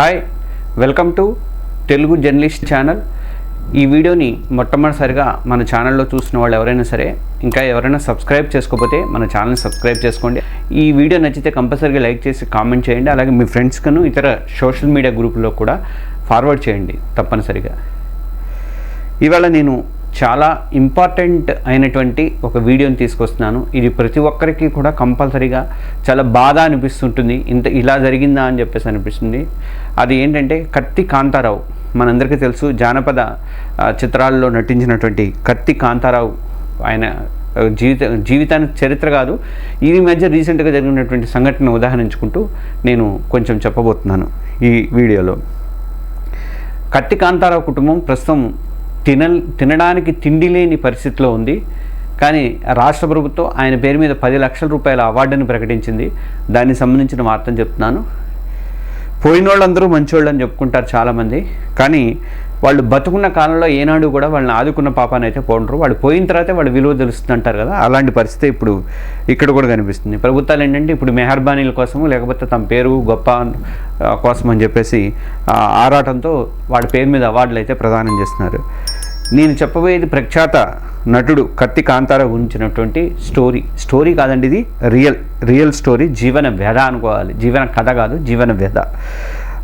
Hi welcome to Telugu journalist channel ఈ వీడియోని మొట్టమొదటిసారిగా మన ఛానల్లో చూసిన వాళ్ళు ఎవరైనా సరే ఇంకా ఎవరైనా సబ్స్క్రైబ్ చేసుకోకపోతే మన ఛానల్ని సబ్స్క్రైబ్ చేసుకోండి. ఈ వీడియో నచ్చితే కంపల్సరీగా లైక్ చేసి కామెంట్ చేయండి. అలాగే మీ ఫ్రెండ్స్కను ఇతర సోషల్ మీడియా గ్రూపుల్లో కూడా ఫార్వర్డ్ చేయండి తప్పనిసరిగా. ఇవాళ నేను చాలా ఇంపార్టెంట్ అయినటువంటి ఒక వీడియోని తీసుకొస్తున్నాను. ఇది ప్రతి ఒక్కరికి కూడా కంపల్సరీగా చాలా బాధ అనిపిస్తుంటుంది. ఇంత ఇలా జరిగిందా అని చెప్పేసి అనిపిస్తుంది. అది ఏంటంటే కత్తి కాంతారావు మనందరికీ తెలుసు జానపద చిత్రాల్లో నటించినటువంటి కత్తి కాంతారావు ఆయన జీవిత జీవితానికి చరిత్ర కాదు ఈ మధ్య రీసెంట్గా జరిగినటువంటి సంఘటన ఉదాహరించుకుంటూ నేను కొంచెం చెప్పబోతున్నాను ఈ వీడియోలో. కత్తి కాంతారావు కుటుంబం ప్రస్తుతం తిన తినడానికి తిండి లేని పరిస్థితిలో ఉంది. కానీ రాష్ట్ర ప్రభుత్వం ఆయన పేరు మీద పది లక్షల రూపాయల అవార్డుని ప్రకటించింది. దానికి సంబంధించిన వార్తను చెప్తున్నాను. పోయిన వాళ్ళందరూ మంచోళ్ళు అని చెప్పుకుంటారు చాలామంది. కానీ వాళ్ళు బతుకున్న కాలంలో ఏనాడు కూడా వాళ్ళని ఆదుకున్న పాపాన్ని అయితే పోండరు వాళ్ళు పోయిన తర్వాతే వాళ్ళు విలువ తెలుస్తుంది అంటారు కదా. అలాంటి పరిస్థితి ఇప్పుడు ఇక్కడ కూడా కనిపిస్తుంది. ప్రభుత్వాలు ఏంటంటే ఇప్పుడు మెహర్బానీల కోసము లేకపోతే తమ పేరు గొప్ప కోసం అని చెప్పేసి ఆరాటంతో వాడి పేరు మీద అవార్డులు అయితే ప్రదానం చేస్తున్నారు. నేను చెప్పబోయేది ప్రఖ్యాత నటుడు కత్తి కాంతారా గురించినటువంటి స్టోరీ. స్టోరీ కాదండి ఇది రియల్. Real story. జీవన వ్యధ అనుకోవాలి. జీవన కథ కాదు జీవన వ్యధ.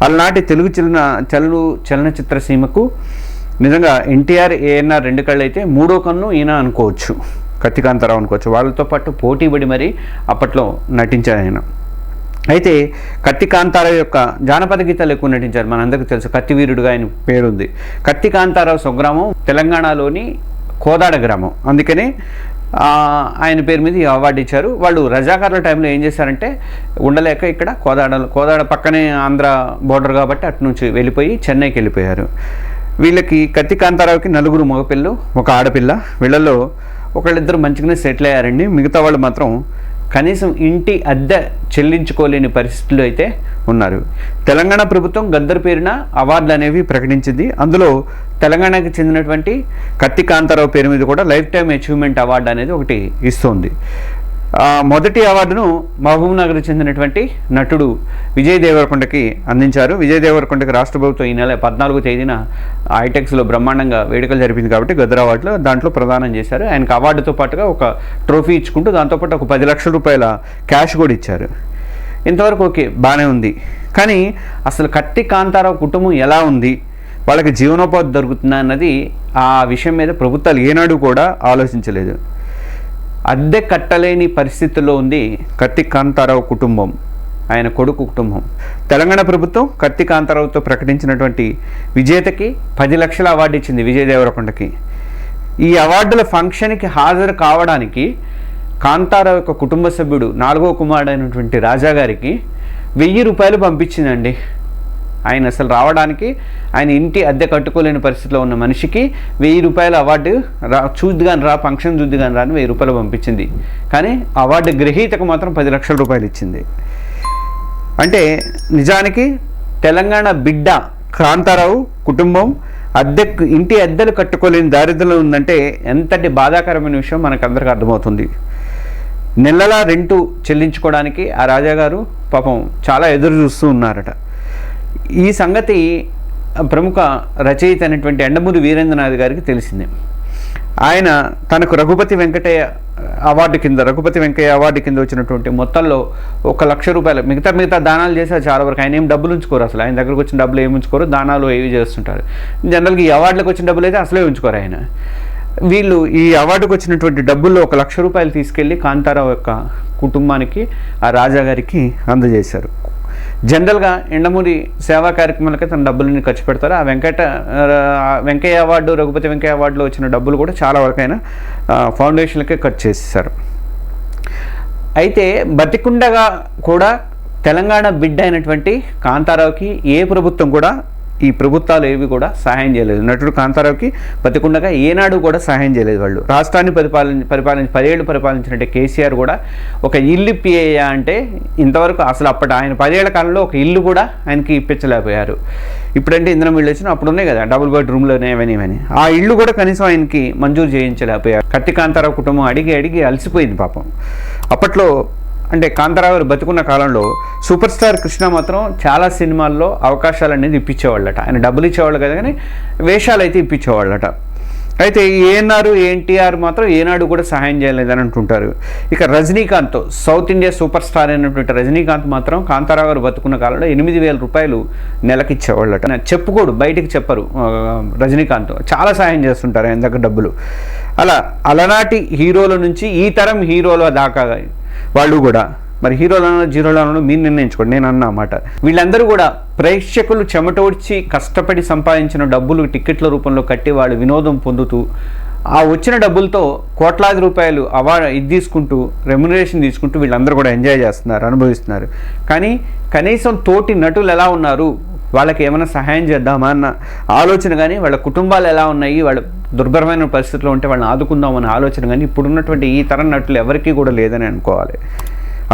అలనాటి తెలుగు చలన చలు చలనచిత్ర సీమకు నిజంగా ఎన్టీఆర్ ఏఎన్ఆర్ రెండు కళ్ళు అయితే మూడో కన్ను ఈయన అనుకోవచ్చు. కత్తికాంతారావు అనుకోవచ్చు. వాళ్ళతో పాటు పోటీపడి మరి అప్పట్లో నటించారు ఆయన. అయితే కత్తి కాంతారావు యొక్క జానపద గీతాలు ఎక్కువ నటించారు. మనందరికీ తెలుసు కత్తి వీరుడుగా ఆయన పేరుంది. కత్తి కాంతారావు స్వగ్రామం తెలంగాణలోని కోదాడ గ్రామం. అందుకనే ఆయన పేరు మీద ఈ అవార్డు ఇచ్చారు. వాళ్ళు రజాకారుల టైంలో ఏం చేశారంటే ఉండలేక ఇక్కడ కోదాడ కోదాడ పక్కనే ఆంధ్ర బోర్డర్ కాబట్టి అటు నుంచి వెళ్ళిపోయి చెన్నైకి వెళ్ళిపోయారు. వీళ్ళకి కత్తి కాంతారావుకి నలుగురు మగపిల్లలు ఒక ఆడపిల్ల. వీళ్ళలో ఒకళ్ళిద్దరు మంచిగానే సెటిల్ అయ్యారండి. మిగతా వాళ్ళు మాత్రం కనీసం ఇంటి అద్దె చెల్లించుకోలేని పరిస్థితులు అయితే ఉన్నారు. తెలంగాణ ప్రభుత్వం గద్దర్ పేరున అవార్డులు అనేవి ప్రకటించింది. అందులో తెలంగాణకి చెందినటువంటి కత్తి కాంతారావు పేరు మీద కూడా లైఫ్ టైం అచీవ్మెంట్ అవార్డు అనేది ఒకటి ఇస్తుంది. మొదటి అవార్డును మహబూబ్నగర్ చెందినటువంటి నటుడు విజయ్ దేవరకొండకి అందించారు. విజయ్ దేవరకొండకి రాష్ట్ర ప్రభుత్వం ఈ నెల పద్నాలుగో తేదీన ఐటెక్స్లో బ్రహ్మాండంగా వేడుకలు జరిపింది కాబట్టి గదర్ అవార్డులో దాంట్లో ప్రదానం చేశారు. ఆయనకు అవార్డుతో పాటుగా ఒక ట్రోఫీ ఇచ్చుకుంటూ దాంతోపాటు ఒక పది లక్షల రూపాయల క్యాష్ కూడా ఇచ్చారు. ఇంతవరకు ఓకే బాగానే ఉంది. కానీ అసలు కత్తి కాంతారావు కుటుంబం ఎలా ఉంది? వాళ్ళకి జీవనోపాధి దొరుకుతుందా అన్నది ఆ విషయం మీద ప్రభుత్వాలు ఏనాడు కూడా ఆలోచించలేదు. అద్దె కట్టలేని పరిస్థితుల్లో ఉంది కత్తి కాంతారావు కుటుంబం ఆయన కొడుకు కుటుంబం. తెలంగాణ ప్రభుత్వం కత్తి కాంతారావుతో ప్రకటించినటువంటి విజేతకి పది లక్షల అవార్డు ఇచ్చింది విజయ్ దేవరకొండకి. ఈ అవార్డుల ఫంక్షన్కి హాజరు కావడానికి కాంతారావు యొక్క కుటుంబ సభ్యుడు నాలుగో కుమారుడైనటువంటి రాజా గారికి వెయ్యి రూపాయలు పంపించిందండి. ఆయన అసలు రావడానికి ఆయన ఇంటి అద్దె కట్టుకోలేని పరిస్థితిలో ఉన్న మనిషికి వెయ్యి రూపాయల అవార్డు రా చూద్దుగాని రా ఫంక్షన్ చూద్దుగాని రా అని వెయ్యి రూపాయలు పంపించింది. కానీ అవార్డు గ్రహీతకు మాత్రం పది లక్షల రూపాయలు ఇచ్చింది. అంటే నిజానికి తెలంగాణ బిడ్డ కాంతారావు కుటుంబం అద్దె ఇంటి అద్దెలు కట్టుకోలేని దారిద్రంలో ఉందంటే ఎంతటి బాధాకరమైన విషయం మనకు అందరికీ అర్థమవుతుంది. నెలలా రెంటు చెల్లించుకోవడానికి ఆ రాజాగారు పాపం చాలా ఎదురు చూస్తూ ఉన్నారట. ఈ సంగతి ప్రముఖ రచయిత అయినటువంటి ఎండమూరి వీరేంద్రనాథ్ గారికి తెలిసిందే. ఆయన తనకు రఘుపతి వెంకటయ్య అవార్డు కింద రఘుపతి వెంకయ్య అవార్డు కింద వచ్చినటువంటి మొత్తంలో ఒక లక్ష రూపాయలు మిగతా మిగతా దానాలు చేసే చాలా వరకు ఆయన ఏం డబ్బులు ఉంచుకోరు అసలు. ఆయన దగ్గరకు వచ్చిన డబ్బులు ఏమి ఉంచుకోరు దానాలు ఏవి చేస్తుంటారు. జనరల్గా ఈ అవార్డులకు వచ్చిన డబ్బులు అయితే అసలే ఉంచుకోరు ఆయన. వీళ్ళు ఈ అవార్డుకు వచ్చినటువంటి డబ్బుల్లో ఒక లక్ష రూపాయలు తీసుకెళ్ళి కాంతారావు యొక్క కుటుంబానికి ఆ రాజాగారికి అందజేశారు. జనరల్గా ఎండమూరి సేవా కార్యక్రమాలకి తన డబ్బులని ఖర్చు పెడతారు. ఆ వెంకట వెంకయ్య అవార్డు రఘుపతి వెంకయ్య అవార్డులో వచ్చిన డబ్బులు కూడా చాలా వరకైనా ఫౌండేషన్లకే ఖర్చు చేసేసారు అయితే బతికుండగా కూడా తెలంగాణ బిడ్డ అయినటువంటి కాంతారావుకి ఏ ప్రభుత్వం కూడా ఈ ప్రభుత్వాలు ఏవి కూడా సహాయం చేయలేదు. నటుడు కాంతారావుకి బతికుండగా ఏనాడు కూడా సహాయం చేయలేదు వాళ్ళు. రాష్ట్రాన్ని పరిపాలన పరిపాలించి పదేళ్ళు పరిపాలించినట్టే కేసీఆర్ కూడా ఒక ఇల్లు ఇప్పియ్యా అంటే ఇంతవరకు అసలు అప్పటి ఆయన పదేళ్ళ కాలంలో ఒక ఇల్లు కూడా ఆయనకి ఇప్పించలేకపోయారు. ఇప్పుడంటే ఇంద్రం ఇల్లు వచ్చిన అప్పుడు ఉన్నాయి కదా డబుల్ బెడ్రూమ్లోనే రూమ్లోనే ఆ ఇల్లు కూడా కనీసం ఆయనకి మంజూరు చేయించలేకపోయారు. కత్తి కాంతారావు కుటుంబం అడిగి అడిగి అలసిపోయింది పాపం. అప్పట్లో అంటే కాంతారావు గారు బతుకున్న కాలంలో సూపర్ స్టార్ కృష్ణ మాత్రం చాలా సినిమాల్లో అవకాశాలు అనేది ఇప్పించేవాళ్ళట. ఆయన డబ్బులు ఇచ్చేవాళ్ళు కదా కానీ వేషాలు అయితే ఇప్పించేవాళ్ళట. అయితే ఏఎన్ఆర్ ఎన్టీఆర్ మాత్రం ఏనాడు కూడా సహాయం చేయలేదని అంటుంటారు. ఇక Rajinikanth south India super star అయినటువంటి రజనీకాంత్ మాత్రం కాంతారావు గారు బతుకున్న కాలంలో ఎనిమిది వేల రూపాయలు నెలకిచ్చేవాళ్ళట. చెప్పుకోడు బయటికి చెప్పరు రజనీకాంత్. చాలా సహాయం చేస్తుంటారు ఆయన దగ్గర డబ్బులు. అలా అలనాటి హీరోల నుంచి ఈ తరం హీరోల దాకా వాళ్ళు కూడా. మరి హీరోలను జీరోలను మీరు నిర్ణయించుకోండి నేను అన్న మాట. వీళ్ళందరూ కూడా ప్రేక్షకులు చెమటోడ్చి కష్టపడి సంపాదించిన డబ్బులు టిక్కెట్ల రూపంలో కట్టి వాళ్ళు వినోదం పొందుతూ ఆ వచ్చిన డబ్బులతో కోట్లాది రూపాయలు అవార్డు ఇది తీసుకుంటూ రెమ్యునరేషన్ తీసుకుంటూ వీళ్ళందరూ కూడా ఎంజాయ్ చేస్తున్నారు అనుభవిస్తున్నారు. కానీ కనీసం తోటి నటులు ఎలా ఉన్నారు? వాళ్ళకి ఏమైనా సహాయం చేద్దామా అన్న ఆలోచన కానీ వాళ్ళ కుటుంబాలు ఎలా ఉన్నాయి? వాళ్ళ దుర్భరమైన పరిస్థితిలో ఉంటే వాళ్ళని ఆదుకుందాం అనే ఆలోచన కానీ ఇప్పుడున్నటువంటి ఈ తరం నటులు ఎవరికీ కూడా లేదని అనుకోవాలి.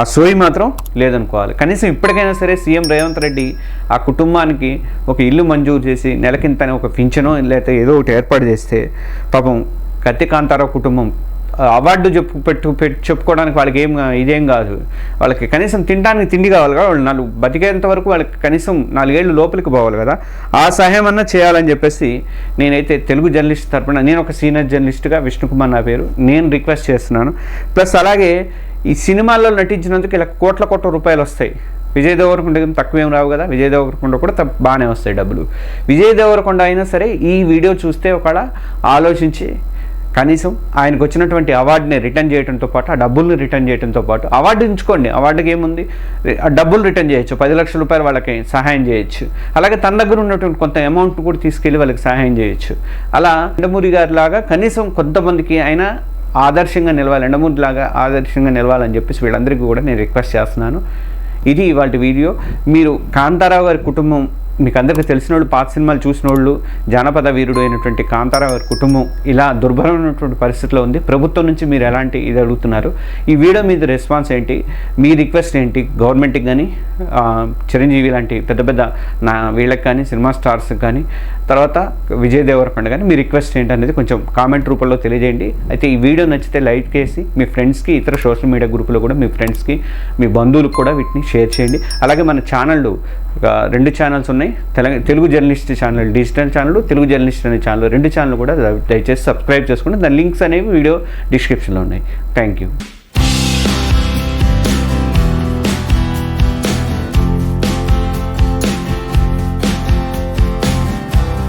ఆ సోయి మాత్రం లేదనుకోవాలి. కనీసం ఇప్పటికైనా సరే సీఎం రేవంత్ రెడ్డి ఆ కుటుంబానికి ఒక ఇల్లు మంజూరు చేసి నెలకింతనే ఒక పింఛనో లేకపోతే ఏదో ఒకటి ఏర్పాటు చేస్తే పాపం కత్తి కాంతారావు కుటుంబం అవార్డు చెప్పు పెట్టు పెట్టు చెప్పుకోవడానికి వాళ్ళకి ఏం ఇదేం కాదు. వాళ్ళకి కనీసం తినడానికి తిండి కావాలి కదా. వాళ్ళు నాలుగు బతికేంత వరకు వాళ్ళకి కనీసం నాలుగేళ్ళు లోపలికి పోవాలి కదా. ఆ సహాయం అన్నా చేయాలని చెప్పేసి నేనైతే తెలుగు జర్నలిస్ట్ తరపున నేను ఒక సీనియర్ జర్నలిస్ట్గా విష్ణుకుమార్ నా పేరు నేను రిక్వెస్ట్ చేస్తున్నాను. ప్లస్ అలాగే ఈ సినిమాల్లో నటించినందుకు ఇలా కోట్ల కోట్ల రూపాయలు వస్తాయి. విజయ్ దేవరకొండ తక్కువేం రావు కదా. విజయ్ దేవరకొండ కూడా బాగానే వస్తాయి డబ్బులు. విజయ్ దేవరకొండ అయినా సరే ఈ వీడియో చూస్తే ఒకవేళ ఆలోచించి కనీసం ఆయనకు వచ్చినటువంటి అవార్డుని రిటర్న్ చేయడంతో పాటు ఆ డబ్బుల్ని రిటర్న్ చేయడంతో పాటు అవార్డు ఉంచుకోండి అవార్డుకి ఏముంది? ఆ డబ్బులు రిటర్న్ చేయొచ్చు. పది లక్షల రూపాయలు వాళ్ళకి సహాయం చేయొచ్చు. అలాగే తన దగ్గర ఉన్నటువంటి కొంత అమౌంట్ కూడా తీసుకెళ్ళి వాళ్ళకి సహాయం చేయొచ్చు. అలా ఎండమూరి గారి లాగా కనీసం కొంతమందికి ఆయన ఆదర్శంగా నిలవాలి. ఎండమూరి లాగా ఆదర్శంగా నిలవాలని చెప్పేసి వీళ్ళందరికీ కూడా నేను రిక్వెస్ట్ చేస్తున్నాను. ఇది ఇవాళ వీడియో. మీరు కాంతారావు గారి కుటుంబం మీకు అందరికీ తెలిసిన వాళ్ళు పాత సినిమాలు చూసిన వాళ్ళు జానపద వీరుడు అయినటువంటి కాంతారావు కుటుంబం ఇలా దుర్భరమైనటువంటి పరిస్థితిలో ఉంది. ప్రభుత్వం నుంచి మీరు ఎలాంటి ఇది అడుగుతున్నారు? ఈ వీడియో మీద రెస్పాన్స్ ఏంటి? మీ రిక్వెస్ట్ ఏంటి? గవర్నమెంట్కి కానీ చిరంజీవి లాంటి పెద్ద పెద్ద నా వీళ్ళకి కానీ సినిమా స్టార్స్కి కానీ తర్వాత విజయ్ దేవరకొండ కానీ మీ రిక్వెస్ట్ ఏంటి అనేది కొంచెం కామెంట్ రూపంలో తెలియజేయండి. అయితే ఈ వీడియో నచ్చితే లైక్ చేసి మీ ఫ్రెండ్స్కి ఇతర సోషల్ మీడియా గ్రూపులో కూడా మీ ఫ్రెండ్స్కి మీ బంధువులకు కూడా వీటిని షేర్ చేయండి. అలాగే మన ఛానళ్ళు రెండు ఛానల్స్ ఉన్నాయి. ఉన్నాయి. Telangana Telugu journalist channel digital channel Telugu journalist అనే ఛానల్ రెండు ఛానల్ కూడా దయచేసి సబ్స్క్రైబ్ చేసుకోండి దాని లింక్స్ అనేవి వీడియో డిస్క్రిప్షన్లో ఉన్నాయి. Thank you.